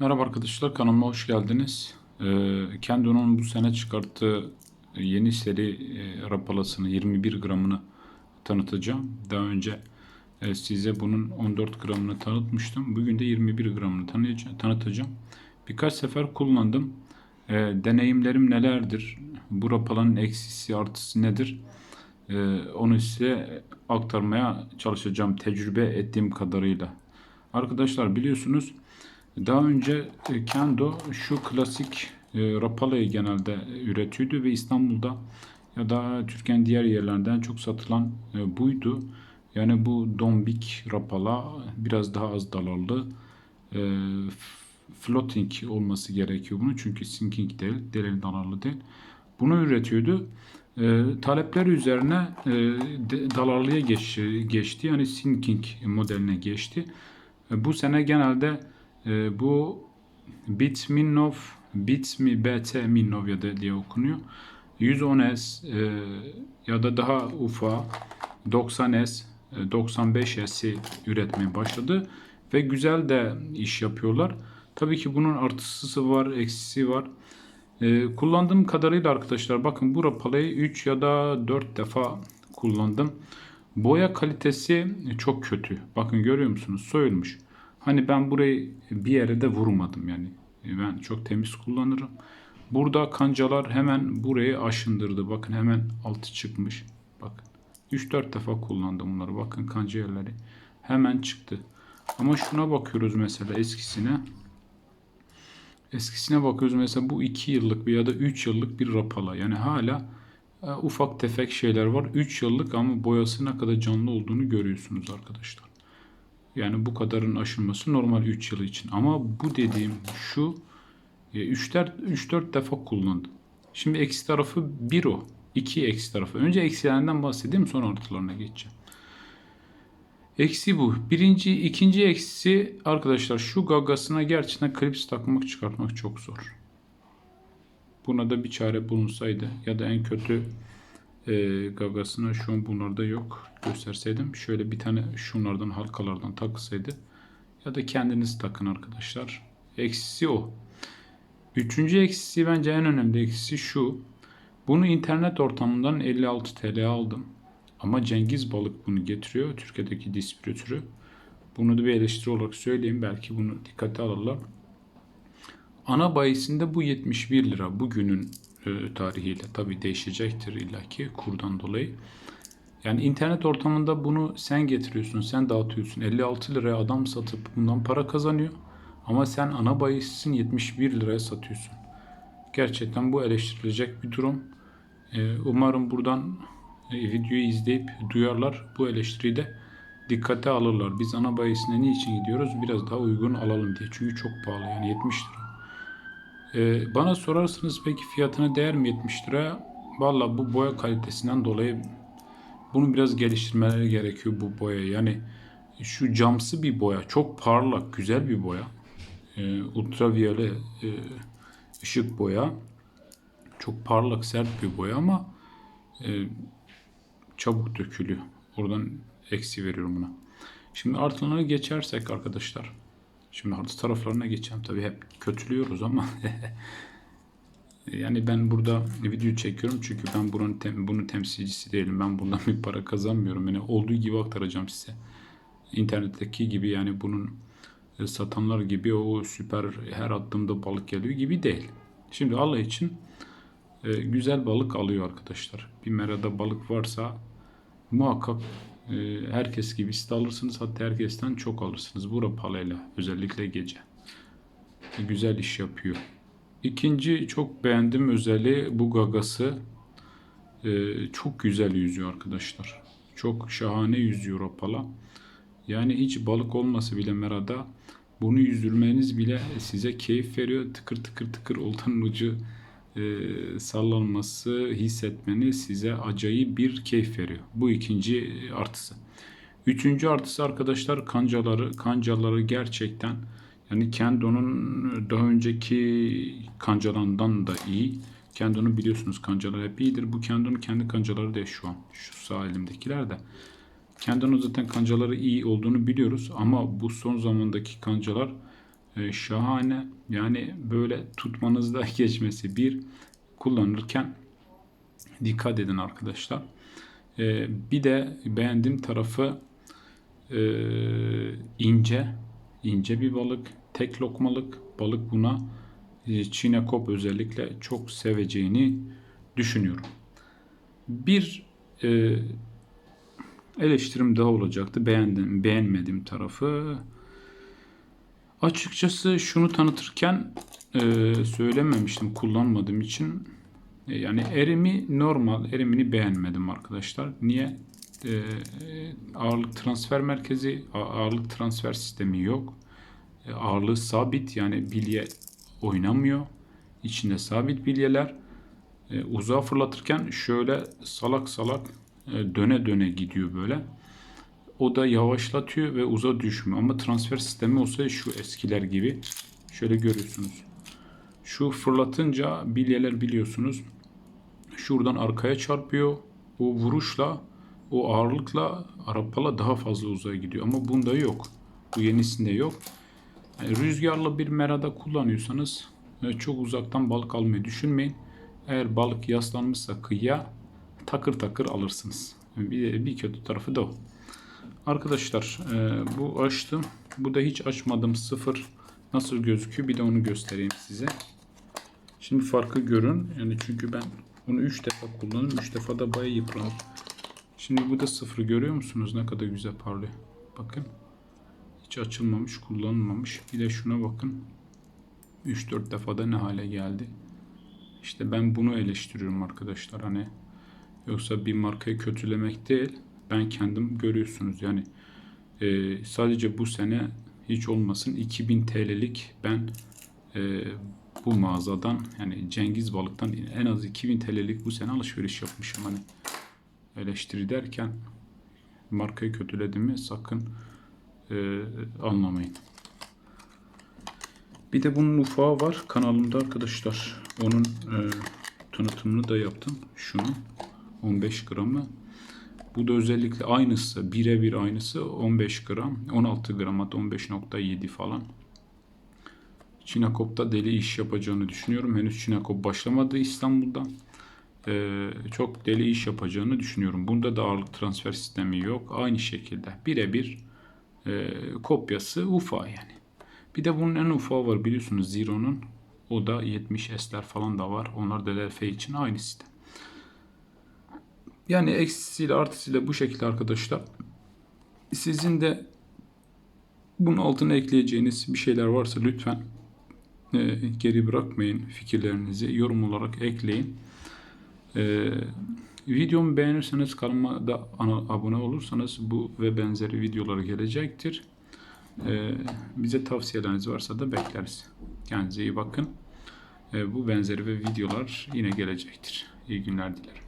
Merhaba arkadaşlar kanalıma hoş geldiniz. Ee, Kendo'nun bu sene çıkarttığı yeni seri e, rapalasını 21 gramını tanıtacağım. Daha önce e, size bunun 14 gramını tanıtmıştım. Bugün de 21 gramını tanıtacağım. Birkaç sefer kullandım. E, deneyimlerim nelerdir? Bu rapalanın eksisi artısı nedir? E, onu size aktarmaya çalışacağım tecrübe ettiğim kadarıyla. Arkadaşlar biliyorsunuz daha önce e, Kendo şu klasik e, rapalayı genelde üretiyordu ve İstanbul'da ya da Türkiye'nin diğer yerlerinden çok satılan e, buydu. Yani bu dombik rapala biraz daha az dalarlı e, floating olması gerekiyor bunun çünkü sinking değil, derin dalarlı değil. Bunu üretiyordu. E, talepler üzerine e, de- dalarlıya geç, geçti yani sinking modeline geçti. E, Bu sene genelde e, bu Bitminov, Bitmi BT Minov ya da diye okunuyor. 110S e, ya da daha ufa 90S, e, 95S'i üretmeye başladı ve güzel de iş yapıyorlar. Tabii ki bunun artısı var, eksisi var. E, kullandığım kadarıyla arkadaşlar bakın bu rapalayı 3 ya da 4 defa kullandım. Boya kalitesi çok kötü. Bakın görüyor musunuz? Soyulmuş. Hani ben burayı bir yere de vurmadım yani. E, Ben çok temiz kullanırım. Burada kancalar hemen burayı aşındırdı. Bakın hemen altı çıkmış. Bakın. 3-4 defa kullandım bunları. Bakın kanca yerleri hemen çıktı. Ama şuna bakıyoruz mesela eskisine. Eskisine bakıyoruz mesela bu 2 yıllık ya da 3 yıllık bir rapala. Yani hala e, ufak tefek şeyler var. 3 yıllık ama boyası ne kadar canlı olduğunu görüyorsunuz arkadaşlar. Yani bu kadarın aşılması normal 3 yıl için. Ama bu dediğim şu 3-4 defa kullandım. Şimdi eksi tarafı 1 o. 2 eksi tarafı. Önce eksilerinden bahsedeyim sonra artılarına geçeceğim. Eksi bu. Birinci, ikinci eksi arkadaşlar şu gagasına gerçekten klips takmak çıkartmak çok zor. Buna da bir çare bulunsaydı ya da en kötü e, gagasına şu an bunlarda yok gösterseydim. Şöyle bir tane şunlardan halkalardan takılsaydı ya da kendiniz takın arkadaşlar. Eksisi o. Üçüncü eksisi bence en önemli eksisi şu. Bunu internet ortamından 56 TL aldım. Ama Cengiz Balık bunu getiriyor. Türkiye'deki distribütörü. Bunu da bir eleştiri olarak söyleyeyim. Belki bunu dikkate alırlar. Ana bayisinde bu 71 lira bugünün tarihiyle tabi değişecektir illaki kurdan dolayı. Yani internet ortamında bunu sen getiriyorsun, sen dağıtıyorsun. 56 liraya adam satıp bundan para kazanıyor. Ama sen ana bayisisin 71 liraya satıyorsun. Gerçekten bu eleştirilecek bir durum. E, umarım buradan e, videoyu izleyip duyarlar. Bu eleştiriyi de dikkate alırlar. Biz ana bayisine niçin gidiyoruz? Biraz daha uygun alalım diye. Çünkü çok pahalı yani 70 lira. Ee, bana sorarsanız peki fiyatına değer mi 70 lira? Valla bu boya kalitesinden dolayı bunu biraz geliştirmeleri gerekiyor bu boya. Yani şu camsı bir boya, çok parlak, güzel bir boya. Ee, ultraviyole e, ışık boya. Çok parlak, sert bir boya ama e, çabuk dökülüyor. Oradan eksi veriyorum buna. Şimdi artılarına geçersek arkadaşlar. Şimdi artı taraflarına geçeceğim. Tabii hep kötülüyoruz ama yani ben burada video çekiyorum çünkü ben bunun tem, bunun temsilcisi değilim. Ben bundan bir para kazanmıyorum. Yani olduğu gibi aktaracağım size. İnternetteki gibi yani bunun e, satanlar gibi o süper her attığımda balık geliyor gibi değil. Şimdi Allah için e, güzel balık alıyor arkadaşlar. Bir merada balık varsa muhakkak herkes gibi de alırsınız. Hatta herkesten çok alırsınız. Bu rapalayla özellikle gece. Güzel iş yapıyor. İkinci çok beğendiğim özelliği bu gagası. E, çok güzel yüzüyor arkadaşlar. Çok şahane yüzüyor rapala. Yani hiç balık olması bile merada bunu yüzdürmeniz bile size keyif veriyor. Tıkır tıkır tıkır oltanın ucu e, sallanması, hissetmeni size acayip bir keyif veriyor. Bu ikinci artısı. Üçüncü artısı arkadaşlar kancaları. Kancaları gerçekten yani Kendo'nun daha önceki kancalarından da iyi. Kendo'nun biliyorsunuz kancalar hep iyidir. Bu Kendo'nun kendi kancaları da şu an. Şu sağ elimdekiler de. Kendo'nun zaten kancaları iyi olduğunu biliyoruz ama bu son zamandaki kancalar e, şahane. Yani böyle tutmanızda geçmesi bir kullanırken dikkat edin arkadaşlar. E, bir de beğendiğim tarafı e, ince ince bir balık tek lokmalık balık buna e, çinekop özellikle çok seveceğini düşünüyorum. Bir e, eleştirim daha olacaktı. Beğendim, beğenmediğim tarafı. Açıkçası şunu tanıtırken e, söylememiştim kullanmadığım için. E, yani erimi normal, erimini beğenmedim arkadaşlar. Niye? E, ağırlık transfer merkezi, ağırlık transfer sistemi yok. E, ağırlığı sabit yani bilye oynamıyor. İçinde sabit bilyeler. E, uzağa fırlatırken şöyle salak salak e, döne döne gidiyor böyle. O da yavaşlatıyor ve uza düşmüyor. Ama transfer sistemi olsa şu eskiler gibi şöyle görüyorsunuz. Şu fırlatınca bilyeler biliyorsunuz şuradan arkaya çarpıyor. O vuruşla o ağırlıkla arapala daha fazla uzağa gidiyor. Ama bunda yok. Bu yenisinde yok. Yani rüzgarlı bir merada kullanıyorsanız e, çok uzaktan balık almayı düşünmeyin. Eğer balık yaslanmışsa kıyıya takır takır alırsınız. Bir, bir kötü tarafı da o. Arkadaşlar e, bu açtım. Bu da hiç açmadım sıfır. Nasıl gözüküyor bir de onu göstereyim size. Şimdi farkı görün. Yani çünkü ben bunu 3 defa kullandım. 3 defa da bayağı yıpranır. Şimdi bu da sıfır görüyor musunuz? Ne kadar güzel parlıyor. Bakın. Hiç açılmamış, kullanılmamış. Bir de şuna bakın. 3-4 defada ne hale geldi. İşte ben bunu eleştiriyorum arkadaşlar. Hani yoksa bir markayı kötülemek değil. Ben kendim görüyorsunuz yani e, sadece bu sene hiç olmasın 2000 TL'lik ben e, bu mağazadan yani Cengiz Balık'tan en az 2000 TL'lik bu sene alışveriş yapmışım hani eleştiri derken markayı kötülediğimi sakın e, anlamayın. Bir de bunun ufağı var kanalımda arkadaşlar. Onun e, tanıtımını da yaptım. Şunu 15 gramı. Bu da özellikle aynısı, birebir aynısı 15 gram, 16 gram hatta 15.7 falan. Çinakop'ta deli iş yapacağını düşünüyorum. Henüz Çinakop başlamadı İstanbul'da. Ee, çok deli iş yapacağını düşünüyorum. Bunda da ağırlık transfer sistemi yok. Aynı şekilde birebir e, kopyası UFA yani. Bir de bunun en ufağı var biliyorsunuz Zero'nun. O da 70 S'ler falan da var. Onlar da LF için aynı sistem. Yani eksisiyle artısıyla bu şekilde arkadaşlar. Sizin de bunun altına ekleyeceğiniz bir şeyler varsa lütfen e, geri bırakmayın fikirlerinizi yorum olarak ekleyin. E, videomu beğenirseniz kanalıma da abone olursanız bu ve benzeri videolar gelecektir. E, bize tavsiyeleriniz varsa da bekleriz. Kendinize iyi bakın. E, bu benzeri ve videolar yine gelecektir. İyi günler dilerim.